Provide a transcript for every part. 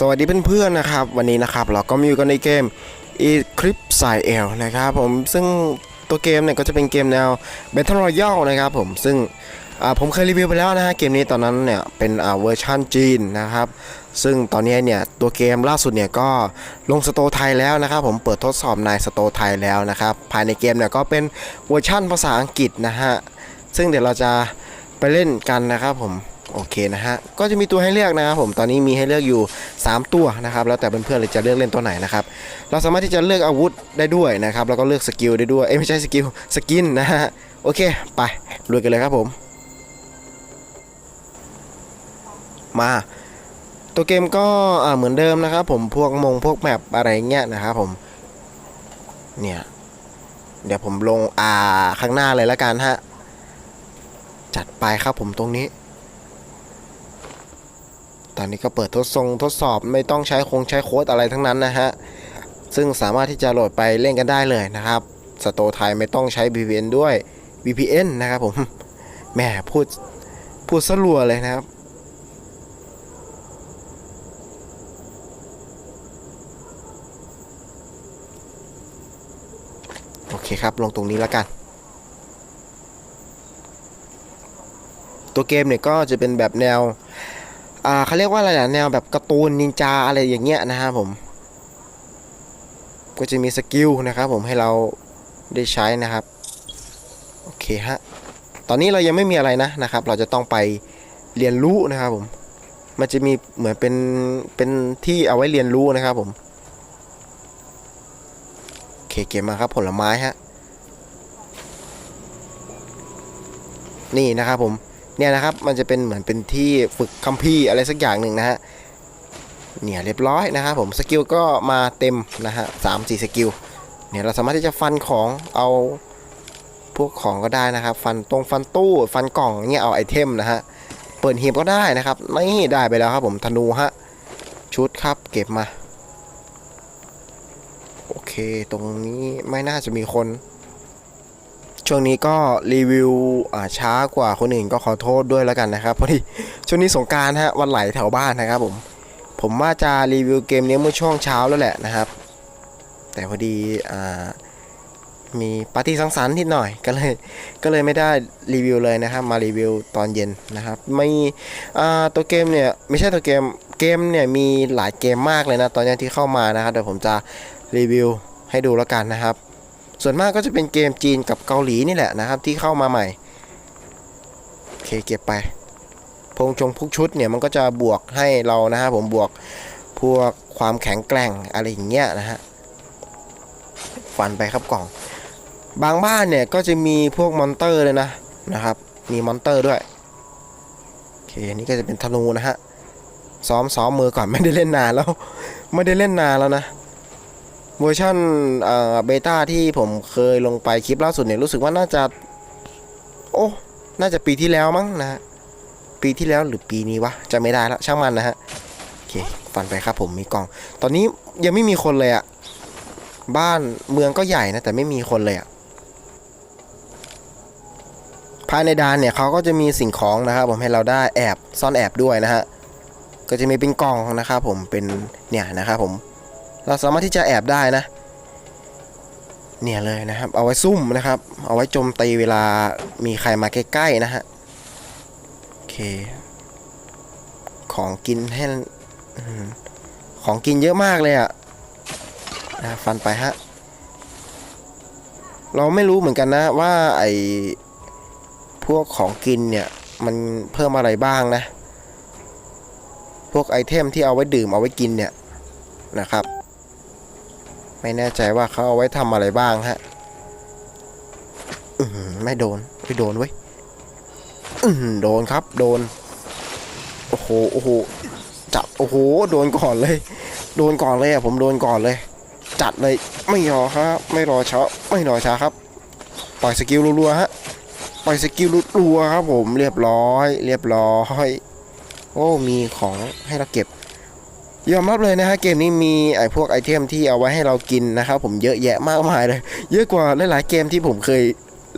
สวัสดีเพื่อนๆนะครับ วันนี้นะครับเราก็มาอยู่กันในเกม Eclipse L นะครับผมซึ่งตัวเกมเนี่ยก็จะเป็นเกมแนว Battle Royale นะครับผมซึ่งผมเคยรีวิวไปแล้วนะฮะเกมนี้ตอนนั้นเนี่ยเป็นเวอร์ชันจีนนะครับ ซึ่งตอนนี้เนี่ยตัวเกมล่าสุดเนี่ยก็ลงสโตไทยแล้วนะครับ ผมเปิดทดสอบในสโตไทยแล้วนะครับ ภายในเกมเนี่ยก็เป็นเวอร์ชันภาษาอังกฤษนะฮะซึ่งเดี๋ยวเราจะไปเล่นกันนะครับผม โอเคนะฮะ ก็จะมีตัวให้เลือกนะครับผมตอนนี้มีให้เลือกอยู่ 3 ตัวนะครับ แล้วแต่เพื่อนๆเลยจะเลือกเล่นตัวไหนนะครับ เราสามารถที่จะเลือกอาวุธได้ด้วยนะครับ แล้วก็เลือกสกิลได้ด้วย เอ้ยไม่ใช่สกิล สกินนะฮะ โอเค ไปลุยกันเลยครับผม มาตัวเกมก็เหมือนเดิมนะครับผม พวกมงพวกแมปอะไรเงี้ยนะครับผม เนี่ย เดี๋ยวผมลงอ่าข้างหน้าเลยแล้วกันฮะ จัดไปครับผมตรงนี้ ตอนนี้ก็เปิดทดทรงทดสอบไม่ต้องใช้คงใช้โค้ดอะไรทั้งนั้นนะฮะ ซึ่งสามารถที่จะโหลดไปเล่นกันได้เลยนะครับ สโตไทยไม่ต้องใช้ VPN ด้วย VPN นะครับผมแหมพูดพูดสลัวเลยนะครับโอเคครับ ลงตรงนี้แล้วกัน ตัวเกมเนี่ยก็จะเป็นแบบแนว อ่าเขาเรียกว่าอะไรนะแนวแบบการ์ตูนนินจาอะไรอย่างเงี้ยนะครับผม ก็จะมีสกิลนะครับผมให้เราได้ใช้นะครับ โอเคฮะ ตอนนี้เรายังไม่มีอะไรนะนะครับ เราจะต้องไปเรียนรู้นะครับผม มันจะมีเหมือนเป็นเป็นที่เอาไว้เรียนรู้นะครับผมโอเคเก็บมาครับผลไม้ฮะ นี่นะครับผม เนี่ยนะครับมันจะเป็นเหมือนเป็นที่ฝึกคัมภีร์อะไรสักอย่างหนึ่งนะฮะเนี่ยเรียบร้อยนะครับผมสกิลก็มาเต็มนะฮะสามสี่สกิลเนี่ยเราสามารถที่จะฟันของเอาพวกของก็ได้นะครับ ฟันตรงฟันตู้ฟันกล่องเนี่ยเอาไอเทมนะฮะเปิดหีบก็ได้นะครับนี่ได้ไปแล้วครับผมธนูฮะชุดครับเก็บมา โอเคตรงนี้ไม่น่าจะมีคน ช่วงนี้ก็รีวิวช้ากว่าคนอื่นก็ขอโทษด้วยแล้วกันนะครับพอดีช่วงนี้สงการฮะวันไหลแถวบ้านนะครับผมผมว่าจะรีวิวเกมนี้เมื่อช่วงเช้าแล้วแหละนะครับ แต่พอดีอ่ามีปาร์ตี้สังสรรค์นิดหน่อยก็เลยก็เลยไม่ได้รีวิวเลยนะครับ มารีวิวตอนเย็นนะครับไม่ตัวเกมเนี่ยไม่ใช่ตัวเกมเกมเนี่ยมีหลายเกมมากเลยนะตอนนี้ที่เข้ามานะครับเดี๋ยวผมจะรีวิวให้ดูแล้วกันนะครับ ส่วนมากก็จะเป็นเกมจีนกับเกาหลีนี่แหละนะครับที่เข้ามาใหม่โอเคเก็บไป พงชงพุกชุดเนี่ยมันก็จะบวกให้เรานะครับผมบวกพวกความแข็งแกร่งอะไรอย่างเงี้ยนะฮะฟันไปครับกล่อง บางบ้านเนี่ยก็จะมีพวกมอนเตอร์เลยนะนะครับ มีมอนเตอร์ด้วยโอเคอันนี้ก็จะเป็นธนูนะฮะซ้อมซ้อมมือก่อนไม่ได้เล่นนานแล้ว ไม่ได้เล่นนานแล้วนะ เวอร์ชันเบต้าที่ผมเคยลงไปคลิปล่าสุดเนี่ยรู้สึกว่าน่าจะ โอ้ น่าจะปีที่แล้วมั้งนะฮะ ปีที่แล้วหรือปีนี้วะจะไม่ได้แล้วช่างมันนะฮะ โอเค ฟันไปครับผมมีกล่อง ตอนนี้ยังไม่มีคนเลยอะบ้านเมืองก็ใหญ่นะแต่ไม่มีคนเลยอะภายในดานเนี่ยเขาก็จะมีสิ่งของนะครับผมให้เราได้แอบซ่อนแอบด้วยนะฮะก็จะมีเป็นกล่องนะครับผมเป็นเนี่ยนะครับผม เราสามารถที่จะแอบได้นะ เนี่ยเลยนะครับ เอาไว้ซุ่มนะครับ เอาไว้โจมตีเวลามีใครมาใกล้ๆนะฮะโอเค ของกินให้ของกินเยอะมากเลยอะนะฟันไปฮะ เราไม่รู้เหมือนกันนะว่าไอพวกของกินเนี่ยมันเพิ่มอะไรบ้างนะ พวกไอเทมที่เอาไว้ดื่มเอาไว้กินเนี่ยนะครับ ไม่แน่ใจว่าเขาเอาไว้ทำอะไรบ้างฮะไม่โดนไม่โดนเว้ยโดนครับ โดน โอ้โหโอ้โหจับโอ้โหโดนก่อนเลย โดนก่อนเลยอะผมโดนก่อนเลย จัดเลยไม่รอครับ ไม่รอช้าไม่รอช้าครับ ปล่อยสกิลรัวๆฮะปล่อยสกิลรัวๆครับ ผมเรียบร้อย เรียบร้อย โอ้มีของให้เราเก็บ ยอมรับเลยนะฮะเกมนี้มีไอ้พวกไอเทมที่เอาไว้ให้เรากินนะครับ ผมเยอะแยะมากมายเลย เยอะกว่าหลายๆเกมที่ผมเคย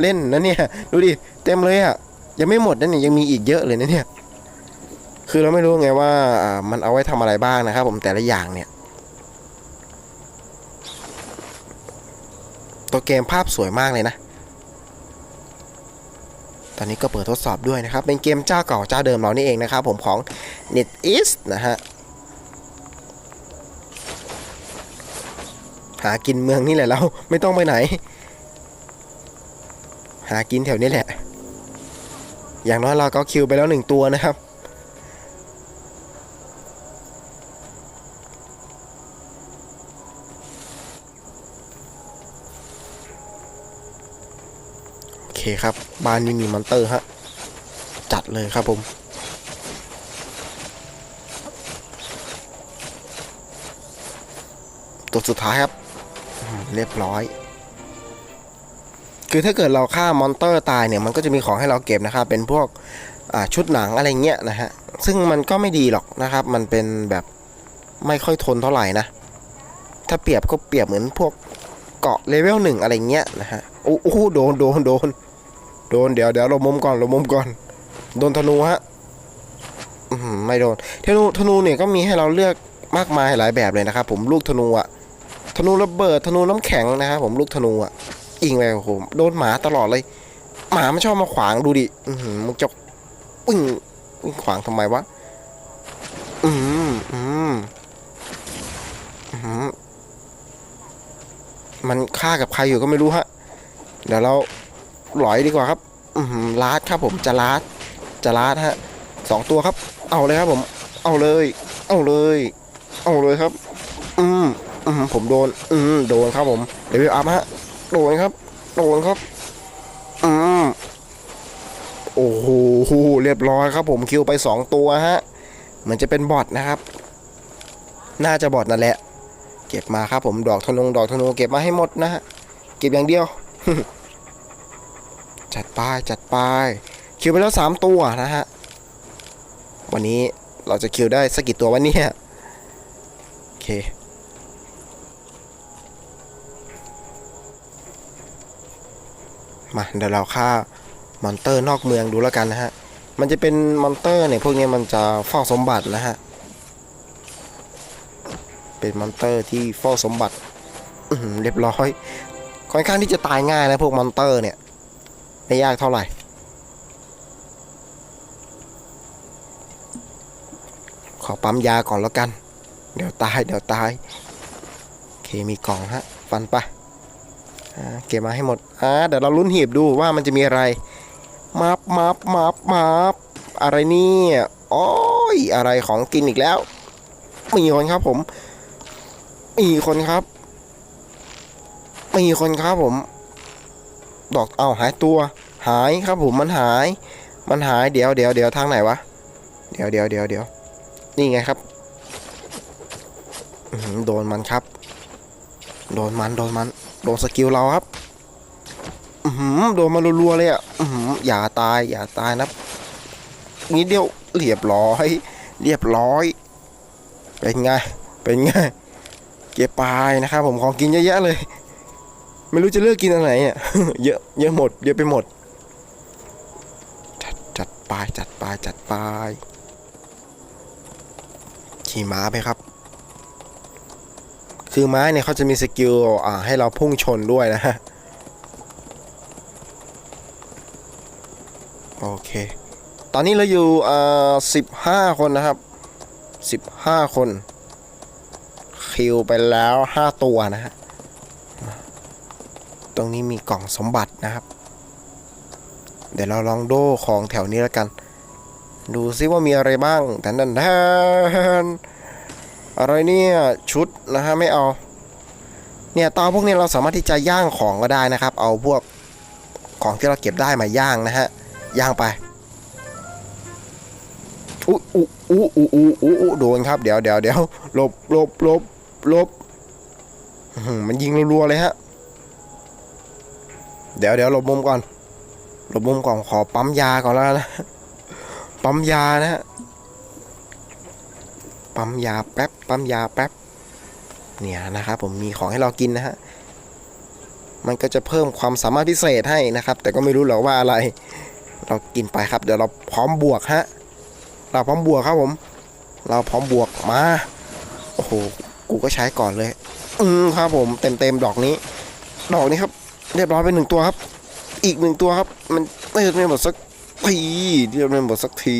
เล่นนะเนี่ย ดูดิเต็มเลยอะ่ะยังไม่หมดนะเนี่ยยังมีอีกเยอะเลยนะเนี่ย คือเราไม่รู้ไงว่ามันเอาไว้ทำอะไรบ้างนะครับ ผมแต่ละอย่างเนี่ย ตัวเกมภาพสวยมากเลยนะ ตอนนี้ก็เปิดทดสอบด้วยนะครับ เป็นเกมเจ้าเก่าเจ้าเดิมเรานี่เองนะครับ ผมของ NetEase นะฮะ หากินเมืองนี่แหละเราไม่ต้องไปไหน หากินแถวนี้แหละ อย่างน้อยเราก็คิวไปแล้วหนึ่งตัวนะครับโอเคครับ บ้านนี้มีมอนเตอร์ฮะ จัดเลยครับผม ตัวสุดท้ายครับ เรียบร้อย คือถ้าเกิดเราฆ่ามอนเตอร์ตายเนี่ยมันก็จะมีของให้เราเก็บนะครับ เป็นพวกชุดหนังอะไรเงี้ยนะฮะ ซึ่งมันก็ไม่ดีหรอกนะครับ มันเป็นแบบไม่ค่อยทนเท่าไหร่นะ ถ้าเปรียบก็เปรียบเหมือนพวกเกาะเลเวลหนึ่งอะไรเงี้ยนะฮะ โอ้โหโดนโดนโดนโดนเดี๋ยวเดี๋ยวเรามุมก่อนเรามุมก่อน โดนธนูฮะไม่โดนธนูธนูเนี่ยก็มีให้เราเลือกมากมายหลายแบบเลยนะครับ ผมลูกธนูอะ ธนูระเบิดธนูน้ำแข็งนะครับผมลูกธนูอะอิงไปโอ้โหโดนหมาตลอดเลย หมามันชอบมาขวางดูดิอืมันจะปึ้งปึ้งขวางทำไมวะอืมอืมอืมมันฆ่ากับใครอยู่ก็ไม่รู้ฮะเดี๋ยวเราหลอยดีกว่าครับ อืมลาดครับผมจะลาดจะลาดฮะสองตัวครับ เอาเลยครับผม เอาเลย เอาเลย เอาเลยครับ อืม อืมผมโดน อืมโดนครับผมเดี๋ยวอัพฮะโดนครับ โดนครับ อืมโอ้โหเรียบร้อยครับ ผมคิวไปสองตัวฮะเหมือนจะเป็นบอทนะครับ น่าจะบอทนั่นแหละ เก็บมาครับผมดอกธนูดอกธนูเก็บมาให้หมดนะฮะเก็บอย่างเดียว จัดไปจัดไปคิวไปแล้วสามตัวนะฮะวันนี้เราจะคิวได้สักกี่ตัววันนี้โอเค มาเดี๋ยวเราฆ่ามอนเตอร์นอกเมืองดูแล้วกันนะฮะ มันจะเป็นมอนเตอร์เนี่ยพวกนี้มันจะเฝ้าสมบัตินะฮะ เป็นมอนเตอร์ที่เฝ้าสมบัติเรียบร้อย ค่อนข้างที่จะตายง่ายนะพวกมอนเตอร์เนี่ย ไม่ยากเท่าไหร่ขอปั๊มยาก่อนแล้วกัน เดี๋ยวตาย เดี๋ยวตาย โอเคมีกล่องฮะ ฟันไป เก็บมาให้หมดอ่าเดี๋ยวเราลุ้นหีบดูว่ามันจะมีอะไรมับมับมับมับอะไรเนี่ยโอ้ยอะไรของกินอีกแล้ว มีคนครับผม มีคนครับ มีคนครับผม ดอกเอาหายตัว หายครับผมมันหาย มันหายเดี๋ยวเดี๋ยวเดี๋ยวทางไหนวะ เดี๋ยวเดี๋ยวเดี๋ยวเดี๋ยวนี่ไงครับโดนมันครับ โดนมันโดนมัน โดนสกิลเราครับอื้อหือโดนมันรัวๆเลยอะอื้อย่าตาย อย่าตายนะนิดเดียวเรียบร้อย เรียบร้อย เป็นไง เป็นไง เก็บไปนะครับผมของกินเยอะแยะเลย ไม่รู้จะเลือกกินอันไหนอะเยอะเยอะหมด เยอะไปหมด จัดจัดไปจัดไปจัดไปขี่ม้าไปครับ คือไม้เนี่ยเขาจะมีสกิลอ่าให้เราพุ่งชนด้วยนะฮะ โอเค ตอนนี้เราอยู่อ่าสิบห้าคนนะครับสิบห้าคน คิวไปแล้วห้าตัวนะฮะ ตรงนี้มีกล่องสมบัตินะครับ เดี๋ยวเราลองโดของแถวนี้แล้วกัน ดูซิว่ามีอะไรบ้างแทนแทนแทน อะไรเนี่ยชุดนะฮะไม่เอา เนี่ยเตาพวกนี้เราสามารถที่จะย่างของก็ได้นะครับ เอาพวกของที่เราเก็บได้มาย่างนะฮะย่างไปอุ๊อุ๊อุ๊อุ๊อุ๊อุ๊อุ๊โดนครับเดี๋ยวเดี๋ยวเดี๋ยวหลบหลบหลบหลบมันยิงรัวๆเลยฮะเดี๋ยวเดี๋ยวหลบมุมก่อนหลบมุมก่อนขอปั๊มยาก่อนแล้วนะปั๊มยานะฮะ ปั๊มยาแป๊บปั๊มยาแป๊บเนี่ยนะครับผมมีของให้เรากินนะฮะมันก็จะเพิ่มความสามารถพิเศษให้นะครับ แต่ก็ไม่รู้หรอกว่าอะไร เรากินไปครับ เดี๋ยวเราพร้อมบวกฮะเราพร้อมบวกครับผม เราพร้อมบวกมาโอ้โหกูก็ใช้ก่อนเลย อืมครับผมเต็มเต็มดอกนี้ ดอกนี้ครับ เรียบร้อยไปหนึ่งตัวครับ อีกหนึ่งตัวครับ มันเติมไม่หมดสักทีเรียบไม่หมดสักที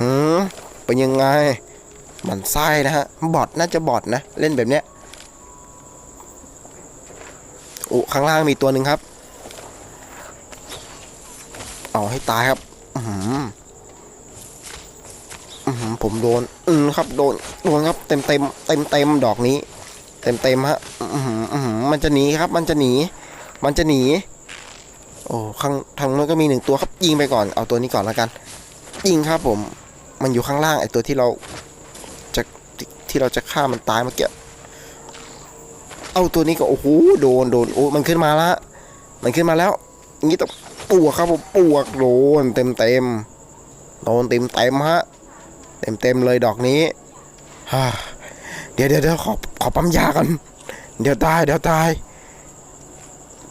หืมเป็นยังไง มันไส้นะฮะ บอทน่าจะบอทนะ เล่นแบบเนี้ยโอ้ข้างล่างมีตัวหนึ่งครับ เอาให้ตายครับ อือหืออือหือผมโดน อืมครับ โดน โดนครับ เต็มเต็มเต็มเต็มดอกนี้ เต็มเต็มฮะ อือหืออือหือมันจะหนีครับ มันจะหนี มันจะหนี โอ้ข้างทางนู้นก็มีหนึ่งตัวครับ ยิงไปก่อน เอาตัวนี้ก่อนแล้วกัน ยิงครับผม มันอยู่ข้างล่างไอตัวที่เรา ที่เราจะฆ่ามันตายเมื่อกี้เอาตัวนี้ก็โอ้โหโดนโดนโอ้มันขึ้นมาละมันขึ้นมาแล้วอย่างนี้ต้องปวกครับผมปวกโดนเต็มเต็มโดนเต็มเต็มฮะเต็มเต็มเลยดอกนี้ฮ่าเดี๋ยวเดี๋ยวเดี๋ยวขอขอปั๊มยากันเดี๋ยวตายเดี๋ยวตาย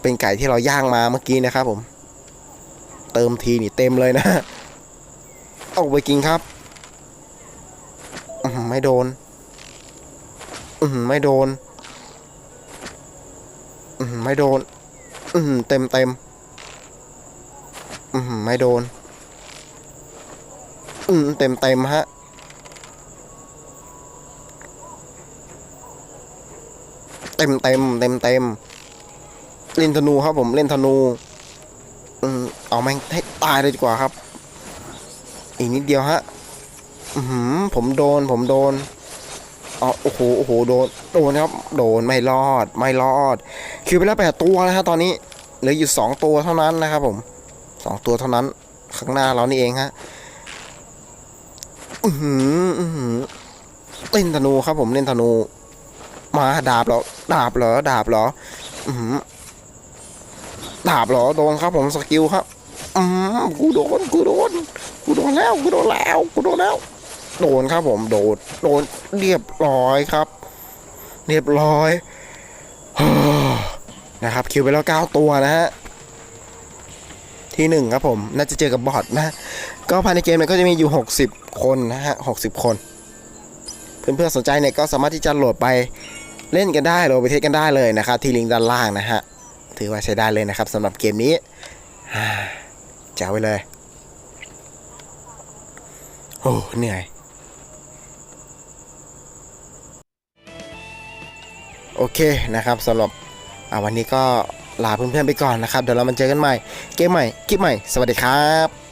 เป็นไก่ที่เราย่างมาเมื่อกี้นะครับผม เติมทีนี่เต็มเลยนะ เอาไปกินครับ ไม่โดน อืไม่โดน อืไม่โดน อืเต็มเต็มอืไม่โดน อืมเต็มเต็มฮะเต็มเต็มเต็มเต็มเล่นธนูครับผมเล่นธนู อืมเอาแม่งให้ตายเลยดีกว่าครับ อีกนิดเดียวฮะ อืผมโดนผมโดน อ๋อโอ้โหโอ้โหโดนโดนครับโดนไม่รอดไม่รอด คิวไปแล้วแปดตัวนะฮะตอนนี้เหลืออยู่สองตัวเท่านั้นนะครับผมสองตัวเท่านั้น ข้างหน้าเรานี่เองฮะอือหือหือเล่นธนูครับผมเล่นธนู มาดาบเหรอดาบเหรอดาบเหรออือหือดาบเหรอโดนครับผมสกิลครับอืมกูโดนกูโดนกูโดนแล้วกูโดนแล้วกูโดนแล้ว โดนครับผมโดนโดนเรียบร้อยครับ เรียบร้อยนะครับคิวไปแล้วเก้าตัวนะฮะที่หนึ่งครับผมน่าจะเจอกับบอทนะ ก็ภายในเกมเนี่ยก็จะมีอยู่ 60 คนนะฮะ60คน เพื่อนๆสนใจเนี่ยก็สามารถที่จะโหลดไปเล่นกันได้โหลดไปเทสกันได้เลยนะครับ ที่ลิงก์ด้านล่างนะฮะถือว่าใช้ได้เลยนะครับสำหรับเกมนี้ฮ่าแจ๋วไปเลย โอ้เหนื่อย โอเคนะครับสำหรับวันนี้ก็ลาเพื่อนๆไปก่อนนะครับ เดี๋ยวเรามาเจอกันใหม่ เกมใหม่คลิปใหม่ สวัสดีครับ